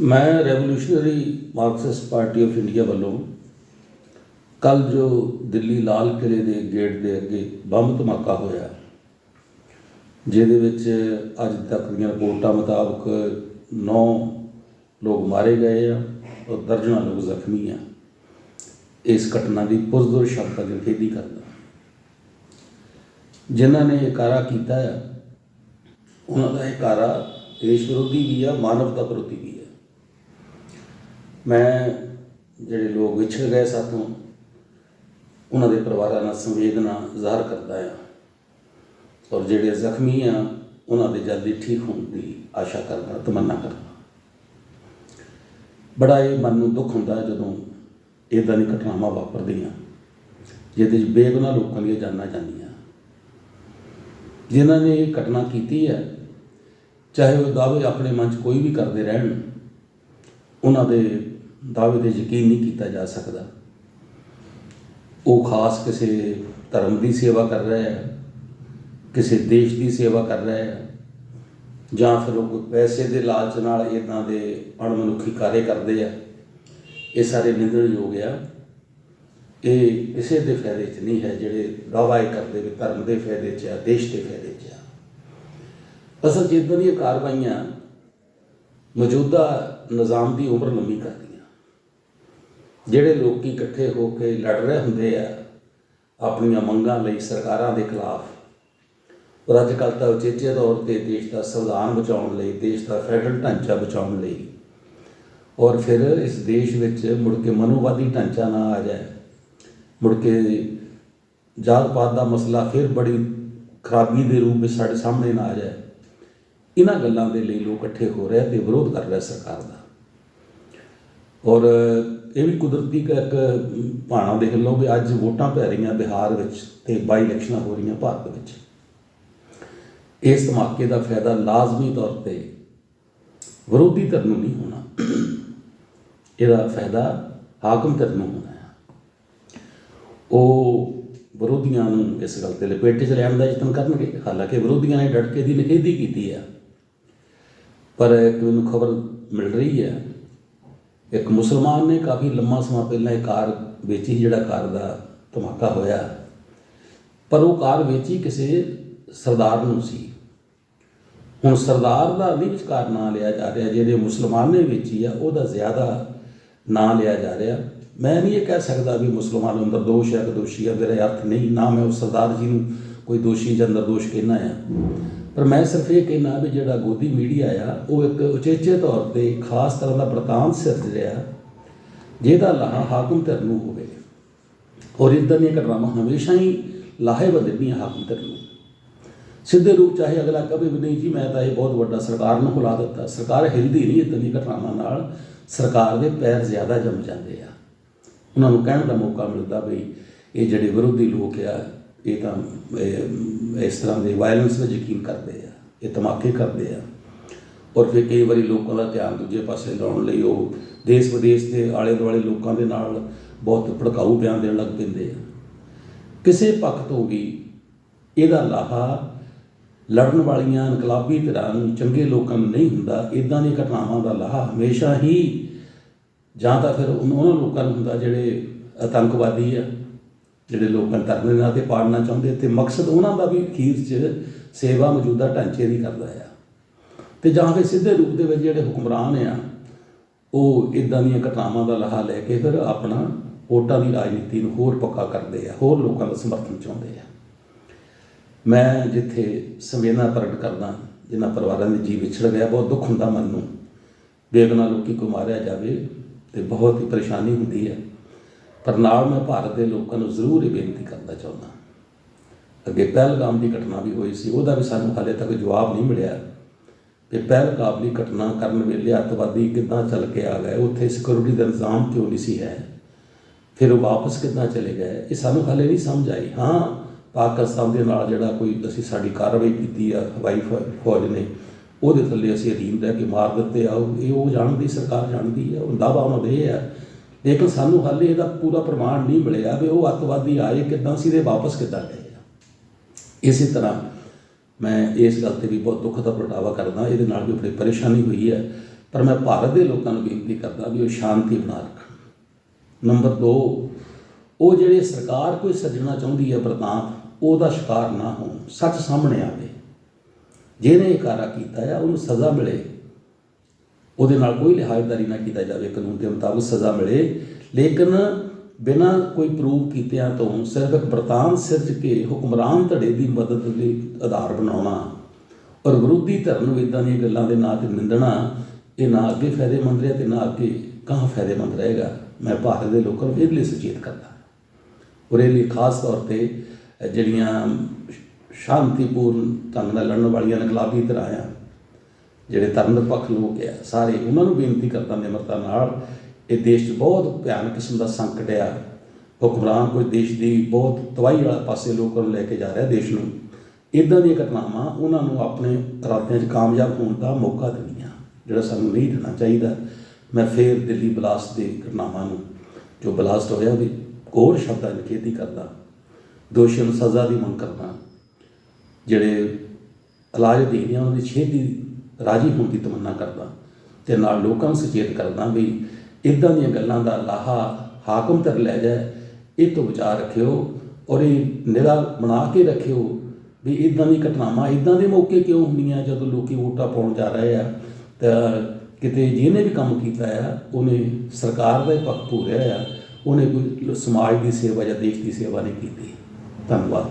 ਮੈਂ revolutionary marxist party of India ਵੱਲੋਂ ਕੱਲ ਜੋ ਦਿੱਲੀ ਲਾਲ ਕਿਲੇ ਦੇ ਗੇਟ ਦੇ ਅੱਗੇ ਬੰਬ ਧਮਾਕਾ ਹੋਇਆ, ਜਿਹਦੇ ਵਿੱਚ ਅੱਜ ਤੱਕ ਦੀਆਂ ਰਿਪੋਰਟਾਂ ਮੁਤਾਬਕ 9 ਲੋਕ ਮਾਰੇ ਗਏ ਆ ਔਰ ਦਰਜਨਾਂ ਲੋਕ ਜ਼ਖਮੀ ਆ। ਇਸ ਘਟਨਾ ਦੀ ਪੁਰਜ਼ੋਰ ਸ਼ਬਦਾਂ ਦੀ ਨਿਖੇਧੀ ਕਰਦਾ। ਜਿਨ੍ਹਾਂ ਨੇ ਇਹ ਕਾਰਾ ਕੀਤਾ ਆ, ਉਹਨਾਂ ਦਾ ਇਹ ਕਾਰਾ ਦੇਸ਼ ਵਿਰੋਧੀ ਵੀ ਆ, ਮਾਨਵਤਾ ਵਿਰੋਧੀ ਵੀ ਹੈ ਮੈਂ ਜਿਹੜੇ ਲੋਕ ਵਿਛੜ ਗਏ ਸਾਥੋਂ, ਉਹਨਾਂ ਦੇ ਪਰਿਵਾਰਾਂ ਨਾਲ ਸੰਵੇਦਨਾ ਜ਼ਾਹਰ ਕਰਦਾ ਆ ਔਰ ਜਿਹੜੇ ਜ਼ਖਮੀ ਆ, ਉਹਨਾਂ ਦੇ ਜਲਦੀ ਠੀਕ ਹੋਣ ਦੀ ਆਸ਼ਾ ਕਰਦਾ, ਤਮੰਨਾ ਕਰਦਾ। ਬੜਾ ਇਹ ਮਨ ਨੂੰ ਦੁੱਖ ਹੁੰਦਾ ਜਦੋਂ ਇਦਾਂ ਦੀ ਘਟਨਾਵਾਂ ਵਾਪਰਦੀਆਂ, ਜਿਹਦੇ ਵਿੱਚ ਬੇਗੁਨਾਹ ਲੋਕਾਂ ਦੀਆਂ ਜਾਨਾਂ ਜਾਂਦੀਆਂ। ਜਿਨ੍ਹਾਂ ਨੇ ਇਹ ਘਟਨਾ ਕੀਤੀ ਹੈ, ਚਾਹੇ ਉਹ ਦਾਅਵੇ ਆਪਣੇ ਮਨ 'ਚ ਕੋਈ ਵੀ ਕਰਦੇ ਰਹਿਣ, ਉਹਨਾਂ ਦੇ ਦਾਅਵੇ ਤੇ ਯਕੀਨ ਨਹੀਂ ਕੀਤਾ ਜਾ ਸਕਦਾ। ਉਹ ਖਾਸ ਕਿਸੇ ਧਰਮ ਦੀ ਸੇਵਾ ਕਰ ਰਿਹਾ ਹੈ, ਕਿਸੇ ਦੇਸ਼ ਦੀ ਸੇਵਾ ਕਰ ਰਿਹਾ ਹੈ, ਜਾਂ ਫਿਰ ਉਹ ਪੈਸੇ ਦੇ ਲਾਲਚ ਨਾਲ ਇਦਾਂ ਦੇ ਅਣਮਨੁੱਖੀ ਕਾਰੇ ਕਰਦੇ ਆ, ਇਹ ਸਾਰੇ ਨਿੰਦਣਯੋਗ ਆ। ਇਹ ਕਿਸੇ ਦੇ ਫਾਇਦੇ 'ਚ ਨਹੀਂ ਹੈ, ਜਿਹੜੇ ਦਾਅਵਾ ਕਰਦੇ ਵੀ ਧਰਮ ਦੇ ਫਾਇਦੇ 'ਚ ਆ, ਦੇਸ਼ ਦੇ ਫਾਇਦੇ 'ਚ ਆ। ਅਸਲ 'ਚ ਇਦਾਂ ਦੀਆਂ ਕਾਰਵਾਈਆਂ ਮੌਜੂਦਾ ਨਿਜ਼ਾਮ ਦੀ ਉਮਰ ਲੰਮੀ ਕਰਦੀਆਂ ਜਿਹੜੇ ਲੋਕੀ ਇਕੱਠੇ ਹੋ ਕੇ ਲੜ ਰਹੇ ਹੁੰਦੇ ਆ, ਆਪਣੀਆਂ ਮੰਗਾਂ ਲਈ ਸਰਕਾਰਾਂ ਦੇ ਖਿਲਾਫ। ਔਰ ਅੱਜ ਕੱਲ੍ਹ ਤਾਂ ਉਚੇਚੇ ਤੌਰ ਤੇ ਦੇਸ਼ ਦਾ ਸੰਵਿਧਾਨ ਬਚਾਉਣ ਲਈ, ਦੇਸ਼ ਦਾ ਫੈਡਰਲ ਢਾਂਚਾ ਬਚਾਉਣ ਲਈ। ਔਰ ਫਿਰ ਇਸ ਦੇਸ਼ ਵਿੱਚ ਮੁੜ ਕੇ ਮਨੋਵਾਦੀ ਢਾਂਚਾ ਨਾ ਆ ਜਾਏ। ਮੁੜ ਕੇ ਜਾਤ ਪਾਤ ਦਾ ਮਸਲਾ ਫਿਰ ਬੜੀ ਖਰਾਬੀ ਦੇ ਰੂਪ ਵਿੱਚ ਸਾਡੇ ਸਾਹਮਣੇ ਨਾ ਆ ਜਾਏ। ਇਹਨਾਂ ਗੱਲਾਂ ਦੇ ਲਈ ਲੋਕ ਇਕੱਠੇ ਹੋ ਰਹੇ ਤੇ ਵਿਰੋਧ ਕਰ ਰਹੇ ਸਰਕਾਰ ਦਾ। ਔਰ ਇਹ ਵੀ ਕੁਦਰਤੀ ਇੱਕ ਇੱਕ ਭਾਣਾ ਦੇਖ ਲਓ ਵੀ ਅੱਜ ਵੋਟਾਂ ਪੈ ਰਹੀਆਂ ਬਿਹਾਰ ਵਿੱਚ ਤੇ ਬਾਈ ਇਲੈਕਸ਼ਨਾਂ ਹੋ ਰਹੀਆਂ ਭਾਰਤ ਵਿੱਚ। ਇਸ ਧਮਾਕੇ ਦਾ ਫਾਇਦਾ ਲਾਜ਼ਮੀ ਤੌਰ ਤੇ ਵਿਰੋਧੀ ਧਿਰ ਨੂੰ ਨਹੀਂ ਹੋਣਾ। ਇਹਦਾ ਫਾਇਦਾ ਹਾਕਮ ਧਿਰ ਨੂੰ ਹੋਣਾ ਉਹ ਵਿਰੋਧੀਆਂ ਨੂੰ ਇਸ ਗੱਲ ਤੇ ਲਪੇਟੇ 'ਚ ਲੈਣ ਦਾ ਯਤਨ ਕਰਨਗੇ। ਹਾਲਾਂਕਿ ਵਿਰੋਧੀਆਂ ਨੇ ਡਟ ਕੇ ਦੀ ਨਿਖੇਧੀ ਕੀਤੀ ਹੈ। ਪਰ ਇੱਕ ਮੈਨੂੰ ਖਬਰ ਮਿਲ ਰਹੀ ਹੈ ਇੱਕ ਮੁਸਲਮਾਨ ਨੇ ਕਾਫੀ ਲੰਮਾ ਸਮਾਂ ਪਹਿਲਾਂ ਇਹ ਕਾਰ ਵੇਚੀ ਜਿਹੜਾ ਕਾਰ ਦਾ ਧਮਾਕਾ ਹੋਇਆ। ਪਰ ਉਹ ਕਾਰ ਵੇਚੀ ਕਿਸੇ ਸਰਦਾਰ ਨੂੰ ਸੀ। ਹੁਣ ਸਰਦਾਰ ਦਾ ਵੀ ਵਿਚਕਾਰ ਨਾਂ ਲਿਆ ਜਾ ਰਿਹਾ ਜਿਹੜੇ ਮੁਸਲਮਾਨ ਨੇ ਵੇਚੀ ਆ, ਉਹਦਾ ਜ਼ਿਆਦਾ ਨਾਂ ਲਿਆ ਜਾ ਰਿਹਾ। ਮੈਂ ਨਹੀਂ ਇਹ ਕਹਿ ਸਕਦਾ ਵੀ ਮੁਸਲਮਾਨ ਅੰਦਰ ਦੋਸ਼ ਹੈ ਕਿ ਦੋਸ਼ੀ ਹੈ ਮੇਰੇ ਅਰਥ ਨਹੀਂ, ਨਾ ਮੈਂ ਉਸ ਸਰਦਾਰ ਜੀ ਨੂੰ ਕੋਈ ਦੋਸ਼ੀ ਜਾਂ ਨਿਰਦੋਸ਼ ਕਹਿਣਾ ਆ। ਪਰ ਮੈਂ ਸਿਰਫ ਇਹ ਕਹਿਣਾ ਵੀ ਜਿਹੜਾ ਗੋਦੀ ਮੀਡੀਆ ਆ, ਉਹ ਇੱਕ ਉਚੇਚੇ ਤੌਰ ਤੇ ਖਾਸ ਤਰ੍ਹਾਂ ਦਾ ਬਰਤਾਨ ਸਿਰਜ ਰਿਹਾ। ਜਿਹਦਾ ਲਾਹਾ ਹਾਕਮ ਧਿਰ ਨੂੰ ਹੋਵੇ। ਔਰ ਇਦਾਂ ਦੀਆਂ ਘਟਨਾਵਾਂ ਹਮੇਸ਼ਾ ਹੀ ਲਾਹੇ ਦਿੰਦੀਆਂ ਹਾਕਮ ਧਿਰ ਨੂੰ। ਸਿੱਧੇ ਰੂਪ ਚਾਹੇ ਅਗਲਾ ਕਵੇ ਵੀ ਨਹੀਂ ਜੀ, ਮੈਂ ਤਾਂ ਇਹ ਬਹੁਤ ਵੱਡਾ ਸਰਕਾਰ ਨੂੰ ਹੁਲਾ ਦਿੱਤਾ। ਸਰਕਾਰ ਹਿਲਦੀ ਨਹੀਂ ਇਦਾਂ ਦੀਆਂ ਘਟਨਾਵਾਂ ਨਾਲ। ਸਰਕਾਰ ਦੇ ਪੈਰ ਜ਼ਿਆਦਾ ਜੰਮ ਜਾਂਦੇ ਆ। ਉਹਨਾਂ ਨੂੰ ਕਹਿਣ ਦਾ ਮੌਕਾ ਮਿਲਦਾ ਵੀ ਇਹ ਜਿਹੜੇ ਵਿਰੋਧੀ ਲੋਕ ਆ ਇਹ ਤਾਂ ਇਸ ਤਰ੍ਹਾਂ ਦੇ ਵਾਇਲੈਂਸ ਵਿੱਚ ਯਕੀਨ ਕਰਦੇ ਆ, ਇਹ ਧਮਾਕੇ ਕਰਦੇ ਆ। ਔਰ ਫਿਰ ਕਈ ਵਾਰੀ ਲੋਕਾਂ ਦਾ ਧਿਆਨ ਦੂਜੇ ਪਾਸੇ ਲਾਉਣ ਲਈ ਉਹ ਦੇਸ਼ ਵਿਦੇਸ਼ ਦੇ ਆਲੇ ਦੁਆਲੇ ਲੋਕਾਂ ਦੇ ਨਾਲ ਬਹੁਤ ਭੜਕਾਊ ਬਿਆਨ ਦੇਣ ਲੱਗ ਪੈਂਦੇ ਆ। ਕਿਸੇ ਪੱਖ ਤੋਂ ਵੀ ਇਹਦਾ ਲਾਹਾ ਲੜਨ ਵਾਲੀਆਂ ਇਨਕਲਾਬੀ ਧਿਰਾਂ ਨੂੰ ਚੰਗੇ ਲੋਕਾਂ ਨੂੰ ਨਹੀਂ ਹੁੰਦਾ ਇਦਾਂ ਦੀਆਂ ਘਟਨਾਵਾਂ ਦਾ ਲਾਹਾ ਹਮੇਸ਼ਾ ਹੀ ਜਾਂ ਤਾਂ ਫਿਰ ਉਹਨਾਂ ਲੋਕਾਂ ਨੂੰ ਹੁੰਦਾ ਜਿਹੜੇ ਆਤੰਕਵਾਦੀ ਆ ਜਿਹੜੇ ਲੋਕਾਂ ਨੂੰ ਧਰਮ ਦੇ ਨਾਂ ਤੇ ਪਾੜਨਾ ਚਾਹੁੰਦੇ ਤੇ ਮਕਸਦ ਉਹਨਾਂ ਦਾ ਵੀ ਅਖੀਰ 'ਚ ਸੇਵਾ ਮੌਜੂਦਾ ਢਾਂਚੇ ਦੀ ਕਰਦਾ ਆ। ਤੇ ਜਾਂ ਫਿਰ ਸਿੱਧੇ ਰੂਪ ਦੇ ਵਿੱਚ ਜਿਹੜੇ ਹੁਕਮਰਾਨ ਆ, ਉਹ ਇਦਾਂ ਦੀਆਂ ਘਟਨਾਵਾਂ ਦਾ ਲਾਹਾ ਲੈ ਕੇ ਫਿਰ ਆਪਣਾ ਵੋਟਾਂ ਦੀ ਰਾਜਨੀਤੀ ਨੂੰ ਹੋਰ ਪੱਕਾ ਕਰਦੇ ਆ, ਹੋਰ ਲੋਕਾਂ ਦਾ ਸਮਰਥਨ ਚਾਹੁੰਦੇ ਆ। ਮੈਂ ਜਿੱਥੇ ਸੰਵੇਦਨਾ ਪ੍ਰਗਟ ਕਰਦਾ, ਜਿਨ੍ਹਾਂ ਪਰਿਵਾਰਾਂ ਦੇ ਜੀਵ ਵਿਛੜ ਗਿਆ ਬਹੁਤ ਦੁੱਖ ਹੁੰਦਾ ਮਨ ਨੂੰ ਬੇਗਨਾ ਲੋਕੀ ਕੋ ਮਾਰਿਆ ਜਾਵੇ ਤੇ ਬਹੁਤ ਹੀ ਪਰੇਸ਼ਾਨੀ ਹੁੰਦੀ ਹੈ ਪਰ ਨਾਲ ਮੈਂ ਭਾਰਤ ਦੇ ਲੋਕਾਂ ਨੂੰ ਜ਼ਰੂਰ ਇਹ ਬੇਨਤੀ ਕਰਨਾ ਚਾਹੁੰਦਾ ਅੱਗੇ ਪਹਿਲਗਾਮ ਦੀ ਘਟਨਾ ਵੀ ਹੋਈ ਸੀ, ਉਹਦਾ ਵੀ ਸਾਨੂੰ ਹਾਲੇ ਤੱਕ ਜਵਾਬ ਨਹੀਂ ਮਿਲਿਆ। ਕਿ ਪਹਿਲਗਾਮ ਦੀ ਘਟਨਾ ਕਰਨ ਵੇਲੇ ਅੱਤਵਾਦੀ ਕਿੱਦਾਂ ਚੱਲ ਕੇ ਆ ਗਏ, ਉੱਥੇ ਸਿਕਿਉਰਿਟੀ ਦਾ ਨਿਜ਼ਾਮ ਕਿਉਂ ਨਹੀਂ ਸੀ ਹੈ? ਫਿਰ ਉਹ ਵਾਪਸ ਕਿੱਦਾਂ ਚਲੇ ਗਏ? ਇਹ ਸਾਨੂੰ ਹਾਲੇ ਨਹੀਂ ਸਮਝ ਆਈ। ਹਾਂ, ਪਾਕਿਸਤਾਨ ਦੇ ਨਾਲ ਜਿਹੜਾ ਕੋਈ ਅਸੀਂ ਸਾਡੀ ਕਾਰਵਾਈ ਕੀਤੀ ਆ, ਹਵਾਈ ਫੌਜ ਨੇ, ਉਹਦੇ ਥੱਲੇ ਅਸੀਂ ਅਧੀਨ ਰਹਿ ਕੇ ਮਾਰ ਦਿੱਤੇ ਆ। ਉਹ- ਇਹ ਉਹ ਜਾਣਦੀ, ਸਰਕਾਰ ਜਾਣਦੀ ਆ। ਉਹ ਦਾਵਾ ਉਹਨਾਂ ਦੇ ਇਹ ਆ ਲੇਕਿਨ ਸਾਨੂੰ ਹਾਲੇ ਇਹਦਾ ਪੂਰਾ ਪ੍ਰਮਾਣ ਨਹੀਂ ਮਿਲਿਆ ਵੀ ਉਹ ਅੱਤਵਾਦੀ ਆਏ ਕਿੱਦਾਂ ਸੀ ਤੇ ਵਾਪਸ ਕਿੱਦਾਂ ਗਏ ਆ। ਇਸੇ ਤਰ੍ਹਾਂ ਮੈਂ ਇਸ ਗੱਲ ਤੇ ਵੀ ਬਹੁਤ ਦੁੱਖ ਦਾ ਪ੍ਰਗਟਾਵਾ ਕਰਦਾ, ਇਹਦੇ ਨਾਲ ਵੀ ਬੜੀ ਪਰੇਸ਼ਾਨੀ ਹੋਈ ਹੈ। ਪਰ ਮੈਂ ਭਾਰਤ ਦੇ ਲੋਕਾਂ ਨੂੰ ਬੇਨਤੀ ਕਰਦਾ ਵੀ ਉਹ ਸ਼ਾਂਤੀ ਬਣਾ ਰੱਖਣ। ਨੰਬਰ 2 ਉਹ ਜਿਹੜੇ ਸਰਕਾਰ ਕੋਈ ਸੱਜਣਾ ਚਾਹੁੰਦੀ ਹੈ ਵਰਤਾਂਤ ਉਹਦਾ ਸ਼ਿਕਾਰ ਨਾ ਹੋਣ। ਸੱਚ ਸਾਹਮਣੇ ਆਵੇ। ਜਿਹਨੇ ਇਹ ਕਾਰਾ ਕੀਤਾ ਹੈ ਉਹਨੂੰ ਸਜ਼ਾ ਮਿਲੇ। ਉਹਦੇ ਨਾਲ ਕੋਈ ਲਿਹਾਜ਼ਦਾਰੀ ਨਾ ਕੀਤਾ ਜਾਵੇ, ਕਾਨੂੰਨ ਦੇ ਮੁਤਾਬਕ ਸਜ਼ਾ ਮਿਲੇ। ਲੇਕਿਨ ਬਿਨਾਂ ਕੋਈ ਪ੍ਰੂਵ ਕੀਤਿਆਂ ਤੋਂ ਸਿਰਫ ਇੱਕ ਬਰਤਾਨ ਸਿਰਜ ਕੇ ਹੁਕਮਰਾਨ ਧੜੇ ਦੀ ਮਦਦ ਦੇ ਆਧਾਰ ਬਣਾਉਣਾ ਔਰ ਵਿਰੋਧੀ ਧਰਮ ਨੂੰ ਇਦਾਂ ਦੀਆਂ ਗੱਲਾਂ ਦੇ ਨਾਂ ਤੇ ਨਿੰਦਣਾ, ਇਹ ਨਾ ਅੱਗੇ ਫਾਇਦੇਮੰਦ ਰਿਹਾ ਤੇ ਨਾ ਅੱਗੇ ਕਹਾਂ ਫਾਇਦੇਮੰਦ ਰਹੇਗਾ। ਮੈਂ ਭਾਰਤ ਦੇ ਲੋਕਾਂ ਨੂੰ ਇਹਦੇ ਲਈ ਸੁਚੇਤ ਕਰਦਾ। ਔਰ ਇਹ ਲਈ ਖਾਸ ਤੌਰ ਤੇ ਜਿਹੜੀਆਂ ਸ਼ਾਂਤੀਪੂਰਨ ਢੰਗ ਨਾਲ ਲੜਨ ਵਾਲੀਆਂ ਇਨਕਲਾਬੀ ਧਿਰਾਂ ਆ ਜਿਹੜੇ ਧਰਮ ਪੱਖ ਲੋਕ ਆ, ਸਾਰੇ ਉਹਨਾਂ ਨੂੰ ਬੇਨਤੀ ਕਰਦਾ ਨਿਮਰਤਾ ਨਾਲ, ਇਹ ਦੇਸ਼ 'ਚ ਬਹੁਤ ਭਿਆਨਕ ਕਿਸਮ ਦਾ ਸੰਕਟ ਆ। ਹੁਕਮਰਾਨ ਕੋਈ ਦੇਸ਼ ਦੀ ਬਹੁਤ ਤਬਾਹੀ ਵਾਲੇ ਪਾਸੇ ਲੋਕਾਂ ਨੂੰ ਲੈ ਕੇ ਜਾ ਰਿਹਾ ਦੇਸ਼ ਨੂੰ। ਇਦਾਂ ਦੀਆਂ ਘਟਨਾਵਾਂ ਉਹਨਾਂ ਨੂੰ ਆਪਣੇ ਇਰਾਦਿਆਂ 'ਚ ਕਾਮਯਾਬ ਹੋਣ ਦਾ ਮੌਕਾ ਦਿੰਦੀਆਂ, ਜਿਹੜਾ ਸਾਨੂੰ ਨਹੀਂ ਦੇਣਾ ਚਾਹੀਦਾ। ਮੈਂ ਫੇਰ ਦਿੱਲੀ ਬਲਾਸਟ ਦੀ ਘਟਨਾਵਾਂ ਨੂੰ, ਜੋ ਬਲਾਸਟ ਹੋਇਆ ਵੀ ਹੋਰ ਸ਼ਬਦਾਂ 'ਚ ਖੇਤੀ ਕਰਦਾ। ਦੋਸ਼ੀਆਂ ਨੂੰ ਸਜ਼ਾ ਦੀ ਮੰਗ ਕਰਦਾ। ਜਿਹੜੇ ਇਲਾਜ ਦੇ ਰਿਹਾ ਉਹਨਾਂ ਦੀ ਛੇਤੀ ਰਾਜੀ ਹੋਣ ਦੀ ਤਮੰਨਾ ਕਰਦਾ ਤੇ ਨਾਲ ਲੋਕਾਂ ਨੂੰ ਸੁਚੇਤ ਕਰਦਾ ਵੀ ਇਦਾਂ ਦੀਆਂ ਗੱਲਾਂ ਦਾ ਲਾਹਾ ਹਾਕਮ ਤੱਕ ਲੈ ਜਾਏ, ਇਹ ਤੋਂ ਵਿਚਾਰ ਰੱਖਿਓ ਔਰ ਇਹ ਨਿਰਾ ਬਣਾ ਕੇ ਰੱਖਿਓ ਵੀ ਇਦਾਂ ਦੀ ਘਟਨਾਵਾਂ ਇਦਾਂ ਦੇ ਮੌਕੇ ਕਿਉਂ ਹੁੰਦੀਆਂ ਜਦੋਂ ਲੋਕੀ ਵੋਟਾਂ ਪਾਉਣ ਜਾ ਰਹੇ ਆ। ਤਾਂ ਕਿਤੇ ਜਿਹਨੇ ਵੀ ਕੰਮ ਕੀਤਾ ਆ, ਉਹਨੇ ਸਰਕਾਰ ਦਾ ਹੀ ਪੱਖ ਪੂਰਿਆ ਆ, ਉਹਨੇ ਕੋਈ ਸਮਾਜ ਦੀ ਸੇਵਾ ਜਾਂ ਦੇਸ਼ ਦੀ ਸੇਵਾ ਨਹੀਂ ਕੀਤੀ। ਧੰਨਵਾਦ।